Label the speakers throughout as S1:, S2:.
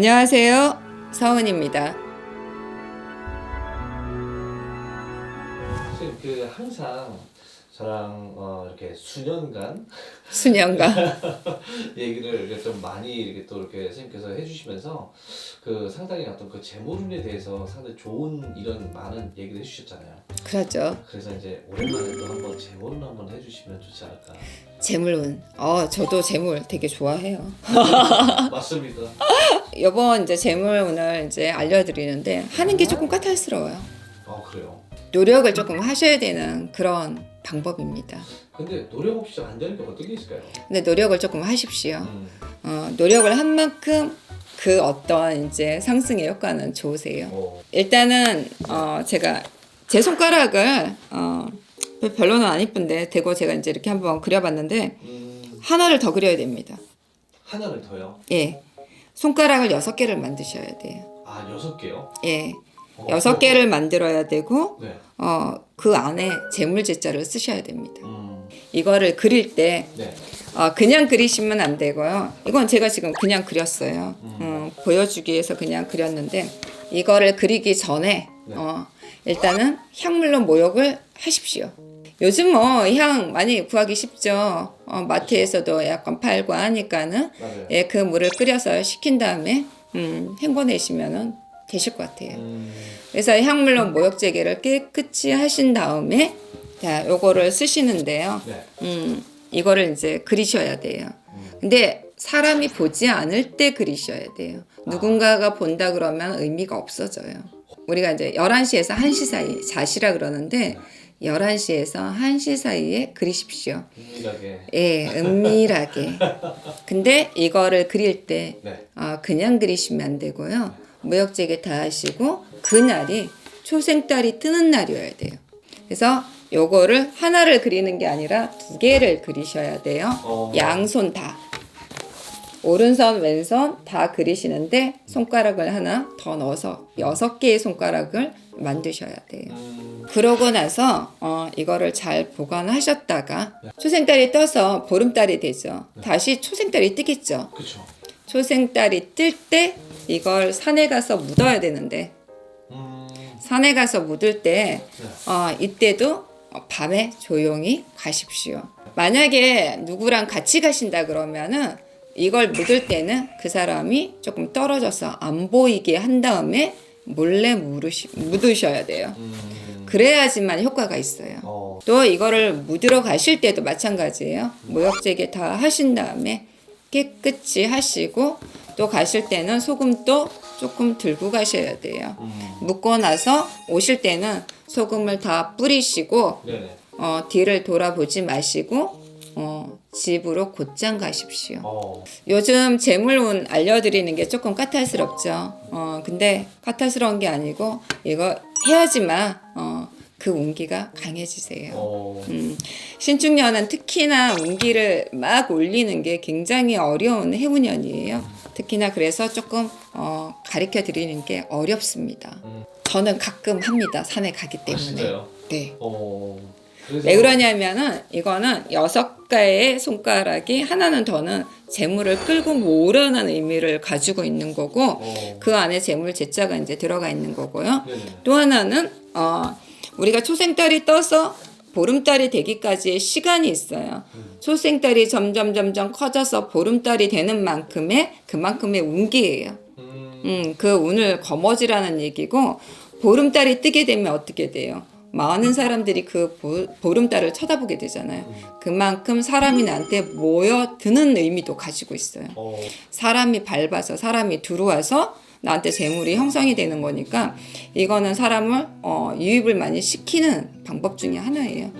S1: 안녕하세요. 서은입니다.
S2: 선생님 그 항상 저랑 어, 이렇게 수년간
S1: 수년간
S2: 얘기를 이렇게 좀 많이 이렇게 또 이렇게 선생님께서 해주시면서 그 상당히 어떤 그 재물운에 대해서 상당히 좋은 이런 많은 얘기를 해주셨잖아요.
S1: 그렇죠.
S2: 그래서 이제 오랜만에 또 한번 재물운 한번 해주시면 좋지 않을까.
S1: 재물운. 어, 저도 재물 되게 좋아해요.
S2: 맞습니다.
S1: 이번 이제 재물운을 이제 알려드리는데 하는 게 조금 까탈스러워요.
S2: 아 그래요.
S1: 노력을 조금 하셔야 되는 그런 방법입니다.
S2: 근데 노력 없이 안 되는 게 어떤 게 있을까요?
S1: 근데 노력을 조금 하십시오.
S2: 음.
S1: 어, 노력을 한 만큼 그 어떤 이제 상승의 효과는 좋으세요.
S2: 어.
S1: 일단은 어, 제가 제 손가락을 어, 별로는 안 이쁜데 대고 제가 이제 이렇게 한번 그려봤는데
S2: 음.
S1: 하나를 더 그려야 됩니다.
S2: 하나를 더요.
S1: 예, 손가락을 여섯 개를 만드셔야 돼요.
S2: 아 여섯 개요.
S1: 예,
S2: 어.
S1: 여섯 개를 만들어야 되고
S2: 네.
S1: 어, 그 안에 재물 제자를 쓰셔야 됩니다.
S2: 음.
S1: 이거를 그릴 때
S2: 네.
S1: 어, 그냥 그리시면 안 되고요. 이건 제가 지금 그냥 그렸어요. 음, 보여주기 위해서 그냥 그렸는데 이거를 그리기 전에
S2: 네.
S1: 어, 일단은 향물로 모욕을 하십시오. 요즘 뭐 향 많이 구하기 쉽죠. 어, 마트에서도 약간 팔고 하니까는
S2: 맞아요.
S1: 예, 그 물을 끓여서 식힌 다음에 음, 헹궈내시면은 되실 것 같아요.
S2: 음.
S1: 그래서 향물로 모욕제개를 깨끗이 하신 다음에 자, 요거를 쓰시는데요.
S2: 네.
S1: 음, 이거를 이제 그리셔야 돼요. 근데 사람이 보지 않을 때 그리셔야 돼요. 누군가가 본다 그러면 의미가 없어져요. 우리가 이제 11시에서 1시 사이 자시라 그러는데 11시에서 1시 사이에 그리십시오.
S2: 은밀하게.
S1: 예, 은밀하게. 근데 이거를 그릴 때
S2: 네.
S1: 아, 그냥 그리시면 안 되고요. 무역제개 다 하시고 그날이 초생달이 뜨는 날이어야 돼요. 그래서 요거를 하나를 그리는 게 아니라 두 개를 그리셔야 돼요.
S2: 어.
S1: 양손 다. 오른손, 왼손 다 그리시는데 손가락을 하나 더 넣어서 여섯 개의 손가락을 만드셔야 돼요.
S2: 음.
S1: 그러고 나서 어, 이거를 잘 보관하셨다가 초생달이 떠서 보름달이 되죠. 다시 초생달이 뜨겠죠.
S2: 그렇죠.
S1: 초생달이 뜰 때 이걸 산에 가서 묻어야 되는데
S2: 음.
S1: 산에 가서 묻을 때
S2: 네.
S1: 어, 이때도 밤에 조용히 가십시오. 만약에 누구랑 같이 가신다 그러면은 이걸 묻을 때는 그 사람이 조금 떨어져서 안 보이게 한 다음에 몰래 물으시, 묻으셔야 돼요.
S2: 음.
S1: 그래야지만 효과가 있어요.
S2: 어.
S1: 또 이거를 묻으러 가실 때도 마찬가지예요. 모욕제개 다 하신 다음에 깨끗이 하시고 또 가실 때는 소금도 조금 들고 가셔야 돼요.
S2: 음.
S1: 묻고 나서 오실 때는 소금을 다 뿌리시고. 어, 뒤를 돌아보지 마시고 어, 집으로 곧장 가십시오.
S2: 어.
S1: 요즘 재물운 알려드리는 게 조금 까탈스럽죠. 어, 근데 까탈스러운 게 아니고 이거 해야지만 어, 그 운기가 강해지세요.
S2: 어.
S1: 음, 신축년은 특히나 운기를 막 올리는 게 굉장히 어려운 해운년이에요. 특히나 그래서 조금 어, 가르쳐 드리는 게 어렵습니다.
S2: 음.
S1: 저는 가끔 합니다. 산에 가기
S2: 아,
S1: 때문에.
S2: 진짜요?
S1: 네.
S2: 어.
S1: 왜 그러냐면은 이거는 여섯 개의 손가락이 하나는 더는 재물을 끌고 모으려는 의미를 가지고 있는 거고
S2: 어.
S1: 그 안에 재물 제자가 이제 들어가 있는 거고요.
S2: 네네.
S1: 또 하나는 어, 우리가 초생달이 떠서 보름달이 되기까지의 시간이 있어요. 초생달이 점점 점점 커져서 보름달이 되는 만큼의 그만큼의 운기예요.
S2: 음.
S1: 음, 그 운을 거머쥐라는 얘기고 보름달이 뜨게 되면 어떻게 돼요? 많은 사람들이 그 보, 보름달을 쳐다보게 되잖아요. 그만큼 사람이 나한테 모여드는 의미도 가지고 있어요.
S2: 어.
S1: 사람이 밟아서 사람이 들어와서 나한테 재물이 형성이 되는 거니까 이거는 사람을 어, 유입을 많이 시키는 방법 중에 하나예요.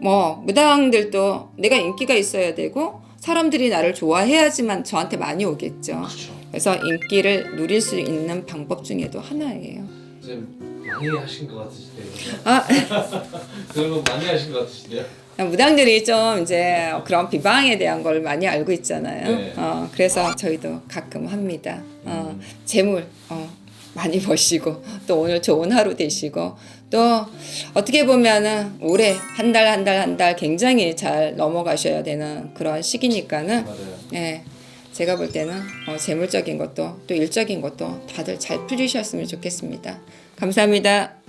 S1: 뭐 무당들도 내가 인기가 있어야 되고 사람들이 나를 좋아해야지만 저한테 많이 오겠죠.
S2: 그렇죠.
S1: 그래서 인기를 누릴 수 있는 방법 중에도 하나예요.
S2: 많이 하신 것 같으시대요.
S1: 아,
S2: 그런 거 많이 하신 것 같으시대요.
S1: 무당들이 좀 이제 그런 비방에 대한 걸 많이 알고 있잖아요.
S2: 네.
S1: 어, 그래서 저희도 가끔 합니다. 어, 재물 어, 많이 버시고 또 오늘 좋은 하루 되시고 또 어떻게 보면은 올해 한 달 한 달 한 달 굉장히 잘 넘어가셔야 되는 그런 시기니까는
S2: 맞아요.
S1: 예. 제가 볼 때는 어, 재물적인 것도 또 일적인 것도 다들 잘 풀리셨으면 좋겠습니다. 감사합니다.